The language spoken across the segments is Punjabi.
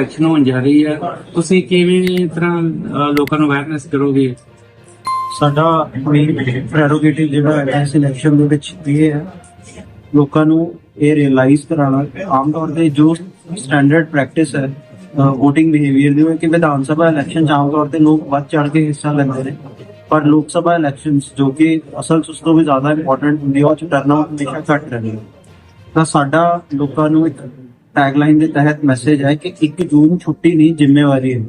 ਇਲੈਕਸ਼ਨ ਹੋਣ ਜਾ ਰਹੀ ਹੈ। ਤੁਸੀਂ ਕਿਵੇਂ ਤਰ੍ਹਾਂ ਅਹ, ਲੋਕਾਂ ਨੂੰ ਅਵੇਅਰਨੈਸ ਕਰੋਗੇ? ਸਾਡਾ ਮੇਨ ਪ੍ਰੈਰੋਗੇਟਿਵ ਜਿਹੜਾ ਹੈ ਇਸ ਇਲੈਕਸ਼ਨ ਦੇ ਵਿੱਚ ਇਹ ਹੈ ਲੋਕਾਂ ਨੂੰ ਇਹ ਰਿਅਲਾਈਜ਼ ਕਰਾਉਣਾ ਕਿ ਆਮ ਤੌਰ ਤੇ ਜੋ ਸਟੈਂਡਰਡ ਪ੍ਰੈਕਟਿਸ ਹੈ VOTING ਬਿਹੇਵੀਅਰ ਦੀ ਉਹ ਹੈ ਕਿ ਵਿਧਾਨ ਸਭਾ ਇਲੈਕਸ਼ਨ 'ਚ ਆਮ ਤੌਰ ਤੇ ਲੋਕ ਵੱਧ ਚੜ ਕੇ ਹਿੱਸਾ ਲੈਂਦੇ ਨੇ। ਪਰ ਲੋਕ ਸਭਾ ਇਲੈਕਸ਼ਨਸ ਜੋ ਕਿ ਅਸਲ 'ਚ ਉਸ ਤੋਂ ਵੀ ਜ਼ਿਆਦਾ ਇੰਪੋਰਟੈਂਟ ਹੁੰਦੀ ਆ ਉਹ 'ਚ ਟਰਨਆਊਟ ਹਮੇਸ਼ਾ ਘੱਟ ਰਹਿੰਦੀ ਹੈ। ਤਾਂ ਸਾਡਾ ਲੋਕਾਂ ਨੂੰ ਇੱਕ ਟੈਗਲਾਈਨ ਦੇ ਤਹਿਤ ਮੈਸੇਜ ਹੈ ਕਿ 1 ਜੂਨ ਛੁੱਟੀ ਨਹੀਂ, ਜ਼ਿੰਮੇਵਾਰੀ ਹੈ।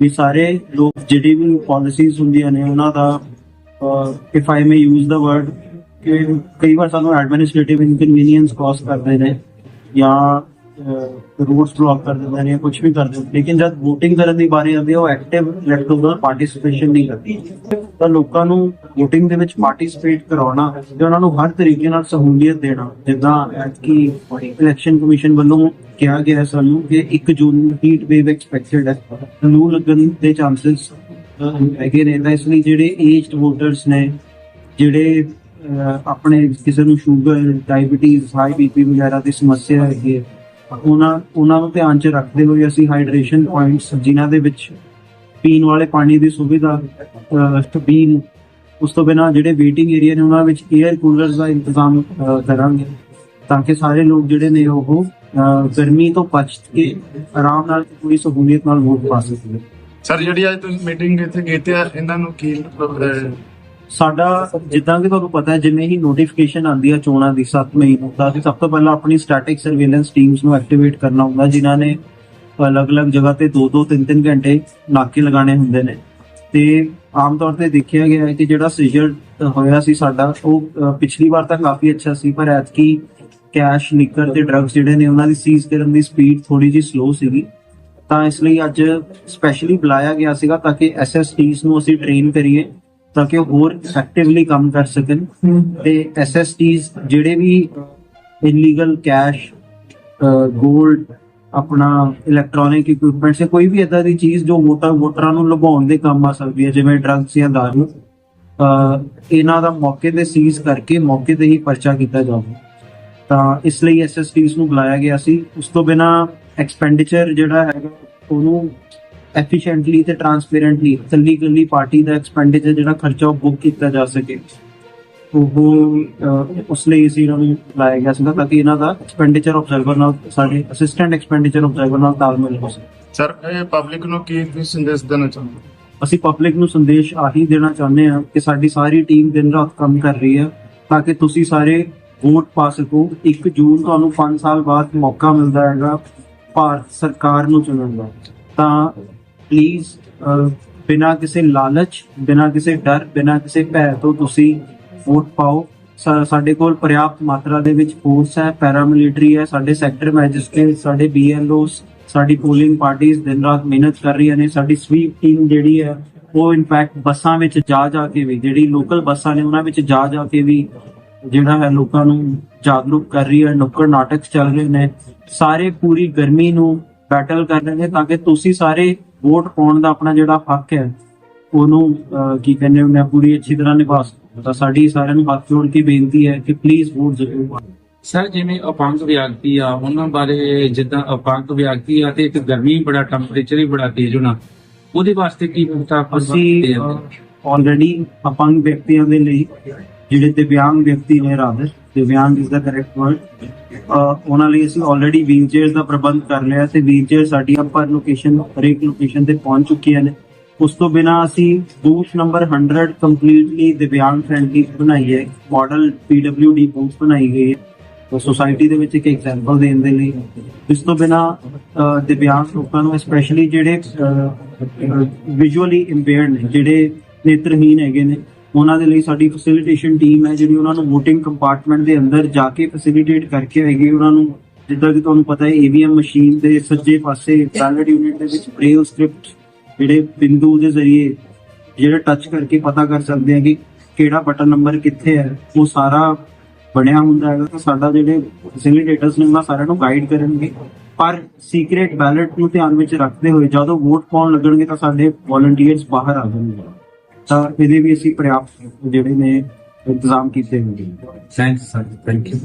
ਵੀ ਸਾਰੇ ਲੋਕ ਜਿਹੜੀ ਵੀ ਪਾਲਿਸੀਜ਼ ਹੁੰਦੀਆਂ ਨੇ, ਉਹਨਾਂ ਦਾ if I may use the word ਕਿ ਕਈ ਵਾਰ ਸਾਨੂੰ ਐਡਮਿਨਿਸਟ੍ਰੇਟਿਵ ਇਨਕਨਵੀਨੀਅੰਸ ਕਾਜ਼ ਕਰਦੇ ਨੇ ਜਾਂ ਰੂਟਸ ਬਲੌਕ ਕਰ ਦਿੰਦੇ ਨੇ ਕੁਝ ਵੀ ਕਰਦੇ ਨੇ ਲੇਕਿਨ ਜਦ VOTING ਕਰਨ ਦੀ ਵਾਰੀ ਆਉਂਦੀ ਹੈ, ਉਹ ਐਕਟਿਵ ਇਲੈਕਟੋਰਲ ਪਾਰਟਿਸਿਪੇਸ਼ਨ ਨਹੀਂ ਕਰਦੀ। ਤਾਂ ਲੋਕਾਂ ਨੂੰ VOTING ਦੇ ਵਿੱਚ ਪਾਰਟਿਸਿਪੇਟ ਕਰਾਉਣਾ ਤੇ ਉਹਨਾਂ ਨੂੰ ਹਰ ਤਰੀਕੇ ਨਾਲ ਸਹੂਲੀਅਤ ਦੇਣਾ, ਜਿੱਦਾਂ ਕਿ ਇਲੈਕਸ਼ਨ ਕਮਿਸ਼ਨ ਵੱਲੋਂ ਕਿਹਾ ਗਿਆ ਹੈ ਸਾਨੂੰ ਕਿ 1 ਜੂਨ ਨੂੰ ਹੀਟ ਵੇਵ ਐਕਸਪੈਕਟਡ ਹੈ। ਲੂ ਲੱਗਣ ਦੇ ਚਾਂਸਸ ਹੈਗੇ ਨੇ। ਤਾਂ ਇਸ ਲਈ ਜਿਹੜੇ ਏਜਡ ਵੋਟਰਸ ਨੇ, ਜਿਹੜੇ ਆਪਣੇ ਕਿਸੇ ਨੂੰ ਸ਼ੂਗਰ ਡਾਇਬੀਟੀਜ਼ ਹਾਈ ਬੀਪੀ ਵਗੈਰਾ ਦੀ ਸਮੱਸਿਆ ਹੈਗੀ ਹੈ ਉਹਨਾਂ ਉਹਨਾਂ ਨੂੰ ਧਿਆਨ 'ਚ ਰੱਖਦੇ ਹੋਏ ਅਸੀਂ ਹਾਈਡਰੇਸ਼ਨ ਪੁਆਇੰਟਸ ਜਿਨ੍ਹਾਂ ਦੇ ਵਿੱਚ ਪੀਣ ਵਾਲੇ ਪਾਣੀ ਦੀ ਸੁਵਿਧਾ ਬੀਨ ਉਸ ਤੋਂ ਬਿਨਾਂ ਜਿਹੜੇ ਵੇਟਿੰਗ ਏਰੀਆ ਨੇ ਉਹਨਾਂ ਵਿੱਚ 에ਅਰ ਕੂਲਰਸ ਦਾ ਇੰਤਜ਼ਾਮ ਕਰਾਂਗੇ ਤਾਂ ਕਿ ਸਾਰੇ ਲੋਕ ਜਿਹੜੇ ਨੇ ਉਹ ਗਰਮੀ ਤੋਂ ਬਚ ਕੇ ਆਰਾਮ ਨਾਲ ਪੂਰੀ ਸਹੂਲੀਅਤ ਨਾਲ ਵੋਟ ਪਾ ਸਕਣ। ਸਰ ਜਿਹੜੀ ਅੱਜ ਤੁਸੀਂ ਮੀਟਿੰਗ ਇੱਥੇ ਕੀਤੀ ਆ, ਇਹਨਾਂ ਨੂੰ ਕੀ ਮਤਲਬ ਸਾਡਾ ਜਿੱਦਾਂ ਕਿ ਤੁਹਾਨੂੰ ਪਤਾ ਹੈ, ਜਿਵੇਂ ਹੀ ਨੋਟੀਫਿਕੇਸ਼ਨ ਆਉਂਦੀ ਹੈ ਚੋਣਾਂ ਦੀ 7 ਮਈ ਨੂੰ, ਤਾਂ ਅਸੀਂ ਸਭ ਤੋਂ ਪਹਿਲਾਂ ਆਪਣੀ ਸਟੈਟਿਕ ਸਰਵੇਲੈਂਸ ਟੀਮਸ ਨੂੰ ਐਕਟੀਵੇਟ ਕਰਨਾ ਹੁੰਦਾ, ਜਿਨ੍ਹਾਂ ਨੇ ਅਲੱਗ-ਅਲੱਗ ਜਗ੍ਹਾ ਤੇ 2-2 3-3 ਘੰਟੇ ਨਾਕੇ ਲਗਾਉਣੇ ਹੁੰਦੇ ਨੇ। ਤੇ ਆਮ ਤੌਰ ਤੇ ਦੇਖਿਆ ਗਿਆ ਹੈ ਕਿ ਜਿਹੜਾ ਸੀਜ਼ਰ ਹੋਇਆ ਸੀ ਸਾਡਾ, ਉਹ ਪਿਛਲੀ ਵਾਰ ਤਾਂ ਕਾਫੀ ਅੱਛਾ ਸੀ, ਪਰ ਐਤਕੀ ਕੈਸ਼ ਲਿਕਰ ਤੇ ਡਰੱਗਸ ਜਿਹੜੇ ਨੇ, ਉਹਨਾਂ ਦੀ ਸੀਜ਼ ਕਰਨ ਦੀ ਸਪੀਡ ਥੋੜੀ ਜਿਹੀ ਸਲੋ ਸੀਗੀ। ਤਾਂ ਇਸ ਲਈ ਅੱਜ ਸਪੈਸ਼ਲੀ ਬੁਲਾਇਆ ਗਿਆ ਸੀਗਾ, ਤਾਂ ਕਿ ਐਸਐਸਟੀਸ ਨੂੰ ਅਸੀਂ ਟ੍ਰੇਨ ਕਰੀਏ। ਤਾਂ ਕਿ ਉਹ ਹੋਰ ਇਫੈਕਟਿਵਲੀ ਕੰਮ ਕਰ ਸਕਣ ਤੇ ਐਸਐਸਟੀਸ ਜਿਹੜੇ ਵੀ ਇਲੀਗਲ ਕੈਸ਼ 골ਡ ਆਪਣਾ ਇਲੈਕਟ੍ਰੋਨਿਕ ਇਕਵਿਪਮੈਂਟਸ ਜਾਂ ਕੋਈ ਵੀ ਇਦਾਂ ਦੀ ਚੀਜ਼ ਜੋ ਵੋਟਰ ਵੋਟਰਾਂ ਨੂੰ ਲੁਭਾਉਣ ਦੇ ਕੰਮ ਆ ਸਕਦੀ ਹੈ ਜਿਵੇਂ ਡਰੱਗਸ ਜਾਂ ਦਾਰੂ ਇਹਨਾਂ ਦਾ ਮੌਕੇ ਤੇ ਸੀਜ਼ ਕਰਕੇ ਮੌਕੇ ਤੇ ਹੀ ਪਰਚਾ ਕੀਤਾ ਜਾਵੇ। ਤਾਂ ਇਸ ਲਈ ਐਸਐਸਟੀਸ ਨੂੰ ਬੁਲਾਇਆ ਗਿਆ ਸੀ। ਉਸ ਤੋਂ ਬਿਨਾ ਐਕਸਪੈਂਡੀਚਰ ਜਿਹੜਾ ਹੈਗਾ ਉਹਨੂੰ ਐਫੀਸ਼ੀਐਂਟਲੀ ਤੇ ਟਰਾਂਸਪੇਰੈਂਟਲੀ ਕੱਲੀ ਕੱਲੀ ਪਾਰਟੀ ਦਾ ਐਕਸਪੈਂਡੀਚਰ ਜਿਹੜਾ ਖਰਚਾ ਉਹ ਬੁੱਕ ਕੀਤਾ ਜਾ ਸਕੇ। ਉਹ ਉਸ ਲਈ ਇਹਨਾਂ ਨੂੰ ਲਾਇਆ ਗਿਆ ਸੀਗਾ ਤਾਂ ਕਿ ਇਹਨਾਂ ਦਾ ਐਕਸਪੈਂਡੀਚਰ ਆਬਜ਼ਰਵਰ ਨਾਲ ਸਾਡੇ ਅਸਿਸਟੈਂਟ ਐਕਸਪੈਂਡੀਚਰ ਆਬਜ਼ਰਵਰ ਨਾਲ ਤਾਲਮੇਲ ਹੋ ਸਕੇ। ਸਰ ਇਹ ਪਬਲਿਕ ਨੂੰ ਕੀ ਸੰਦੇਸ਼ ਦੇਣਾ ਚਾਹੁੰਦੇ? ਅਸੀਂ ਪਬਲਿਕ ਨੂੰ ਸੰਦੇਸ਼ ਆਹੀ ਦੇਣਾ ਚਾਹੁੰਦੇ ਹਾਂ ਕਿ ਸਾਡੀ ਸਾਰੀ ਟੀਮ ਦਿਨ ਰਾਤ ਕੰਮ ਕਰ ਰਹੀ ਹੈ ਤਾਂ ਕਿ ਤੁਸੀਂ ਸਾਰੇ ਵੋਟ ਪਾ ਸਕੋ। 1 ਜੂਨ ਤੁਹਾਨੂੰ 5 ਸਾਲ ਬਾਅਦ ਮੌਕਾ ਮਿਲਦਾ ਹੈਗਾ ਭਾਰਤ ਸਰਕਾਰ ਨੂੰ ਚੁਣਨ ਦਾ। ਤਾਂ ਪਲੀਜ਼ ਬਿਨਾਂ ਕਿਸੇ ਲਾਲਚ, ਬਿਨਾਂ ਕਿਸੇ ਡਰ, ਬਿਨਾਂ ਕਿਸੇ ਭੈ ਤੋਂ ਤੁਸੀਂ ਵੋਟ ਪਾਓ। ਸਾਡੇ ਕੋਲ ਪ੍ਰਿਆਪਤ ਮਾਤਰਾ ਦੇ ਵਿੱਚ ਫੋਰਸ ਹੈ ਪੈਰਾਮਿਲਟਰੀ ਹੈ, ਸਾਡੇ ਸੈਕਟਰ ਮੈਜਿਸਟ੍ਰੇਟ ਸਾਡੇ ਬੀਐਲਓਸ ਸਾਡੀ ਪੋਲਿੰਗ ਪਾਰਟੀਆਂ ਦਿਨ ਰਾਤ ਮਿਹਨਤ ਕਰ ਰਹੀਆਂ ਨੇ। ਸਾਡੀ ਸਵੀਪ ਟੀਮ ਜਿਹੜੀ ਹੈ, ਉਹ ਇਨਫੈਕਟ ਬੱਸਾਂ ਵਿੱਚ ਜਾ ਜਾ ਕੇ ਵੀ, ਜਿਹੜੀ ਲੋਕਲ ਬੱਸਾਂ ਨੇ, ਉਹਨਾਂ ਵਿੱਚ ਜਾ ਜਾ ਕੇ ਵੀ ਜਿਹੜਾ ਹੈ ਲੋਕਾਂ ਨੂੰ ਜਾਗਰੂਕ ਕਰ ਰਹੀ ਹੈ ਨੁੱਕੜ ਨਾਟਕ ਚੱਲ ਰਹੇ ਨੇ। ਸਾਰੇ ਪੂਰੀ ਗਰਮੀ ਨੂੰ ਬੈਟਲ ਕਰ ਰਹੇ ਨੇ ਤਾਂ ਕਿ ਤੁਸੀਂ ਸਾਰੇ ਵੋਟ ਪਾਉਣ ਦਾ ਆਪਣਾ ਜਿਹੜਾ ਹੱਕ ਹੈ ਉਹਨੂੰ ਕੀ ਕਹਿੰਦੇ ਹੁੰਦੇ ਆ ਪੂਰੀ ਅੱਛੀ ਤਰ੍ਹਾਂ ਨਿਭਾ ਸਕੋ। ਤਾਂ ਸਾਡੀ ਸਾਰਿਆਂ ਨੂੰ ਹੱਥ ਜੋੜ ਕੇ ਬੇਨਤੀ ਹੈ ਕਿ ਪਲੀਜ਼ ਵੋਟ ਜ਼ਰੂਰ ਪਾਓ। ਸਰ ਜਿਵੇਂ ਅਪੰਗ ਵਿਅਕਤੀ ਆ ਉਹਨਾਂ ਬਾਰੇ ਜਿੱਦਾਂ ਅਪੰਗ ਵਿਅਕਤੀ ਆ ਤੇ ਇੱਕ ਗਰਮੀ ਬੜਾ ਟੈਂਪਰੇਚਰ ਹੀ ਬੜਾ ਤੇਜ਼ ਹੋਣਾ ਉਹਦੇ ਵਾਸਤੇ ਕੀ ਪਤਾ ਅਸੀਂ ਆਲਰੇਡੀ ਅਪੰਗ ਵਿਅਕਤੀਆਂ ਦੇ ਲਈ ਜਿਹੜੇ ਦਿਵਿਆਂਗ ਵਿਅਕਤੀ ਨੇ ਰਾਦਰ ਦਿਵਿਆਂਗ ਇਜ਼ ਦਾ ਕਰੈਕਟ ਵਰਡ ਉਹਨਾਂ ਲਈ ਅਸੀਂ ਆਲਰੇਡੀ ਵੀਲਚੇਅਰਸ ਦਾ ਪ੍ਰਬੰਧ ਕਰ ਲਿਆ ਤੇ ਵੀਲ ਚੇਅਰ ਸਾਡੀਆਂ ਪਰ ਲੋਕੇਸ਼ਨ ਹਰੇਕ ਲੋਕੇਸ਼ਨ ਤੇ ਪਹੁੰਚ ਚੁੱਕੀਆਂ ਨੇ ਉਸ ਤੋਂ ਬਿਨਾ ਅਸੀਂ ਬੂਥ ਨੰਬਰ 100 ਕੰਪਲੀਟਲੀ ਦਿਵਿਆਂਗ ਫ੍ਰੈਂਡਲੀ ਬਣਾਈ ਹੈ ਮਾਡਲ ਪੀਡਬਲਯੂਡੀ ਬੂਥ ਬਣਾਈ ਗਈ ਹੈ ਸੋਸਾਇਟੀ ਦੇ ਵਿੱਚ ਇੱਕ ਐਗਜ਼ਾਮਪਲ ਦੇਣ ਦੇ ਲਈ ਇਸ ਤੋਂ ਬਿਨਾ ਦਿਵਿਆਂਗ ਲੋਕਾਂ ਨੂੰ ਸਪੈਸ਼ਲੀ ਜਿਹੜੇ ਵਿਜ਼ੂਅਲੀ ਇੰਪੇਅਰਡ ਨੇ ਜਿਹੜੇ ਨੇਤਰਹੀਨ ਹੈਗੇ ਨੇ ਉਹਨਾਂ ਦੇ ਲਈ ਸਾਡੀ ਫੈਸਿਲਿਟੇਸ਼ਨ ਟੀਮ ਹੈ ਜਿਹੜੀ ਉਹਨਾਂ ਨੂੰ VOTING ਕੰਪਾਰਟਮੈਂਟ ਦੇ ਅੰਦਰ ਜਾ ਕੇ ਫੈਸਿਲਿਟੇਟ ਕਰਕੇ ਹੈਗੀ ਉਹਨਾਂ ਨੂੰ। ਜਿੱਦਾਂ ਕਿ ਤੁਹਾਨੂੰ ਪਤਾ ਹੈ ਈਵੀਐਮ ਮਸ਼ੀਨ ਦੇ ਸੱਜੇ ਪਾਸੇ ਬੈਲਟ ਯੂਨਿਟ ਦੇ ਵਿੱਚ ਬ੍ਰੇਲ ਸਕ੍ਰਿਪਟ ਜਿਹੜੇ ਬਿੰਦੂ ਦੇ ਜ਼ਰੀਏ ਜਿਹੜੇ ਟੱਚ ਕਰਕੇ ਪਤਾ ਕਰ ਸਕਦੇ ਆ ਕਿ ਕਿਹੜਾ ਬਟਨ ਨੰਬਰ ਕਿੱਥੇ ਹੈ, ਉਹ ਸਾਰਾ ਬਣਿਆ ਹੁੰਦਾ ਹੈਗਾ ਤਾਂ ਸਾਡਾ ਜਿਹੜੇ ਫੈਸਿਲਿਟੇਟਰਸ ਨੇ ਉਹਨਾਂ ਸਾਰਿਆਂ ਨੂੰ ਗਾਈਡ ਕਰਨਗੇ। ਪਰ ਸੀਕ੍ਰੀਟ ਬੈਲਟ ਨੂੰ ਧਿਆਨ ਵਿੱਚ ਰੱਖਦੇ ਹੋਏ ਜਦੋਂ ਵੋਟ ਪਾਉਣ ਲੱਗਣਗੇ ਤਾਂ ਸਾਡੇ ਵੋਲੰਟੀਅਰਸ ਬਾਹਰ ਆ ਜਾਣਗੇ। ਤਾਂ ਇਹਦੇ ਵੀ ਅਸੀਂ ਪ੍ਰਿਆਪਤ ਜਿਹੜੇ ਨੇ ਇੰਤਜ਼ਾਮ ਕੀਤੇ ਹੋਏ ਨੇ ਥੈਂਕ ਸਰ ਥੈਂਕ ਯੂ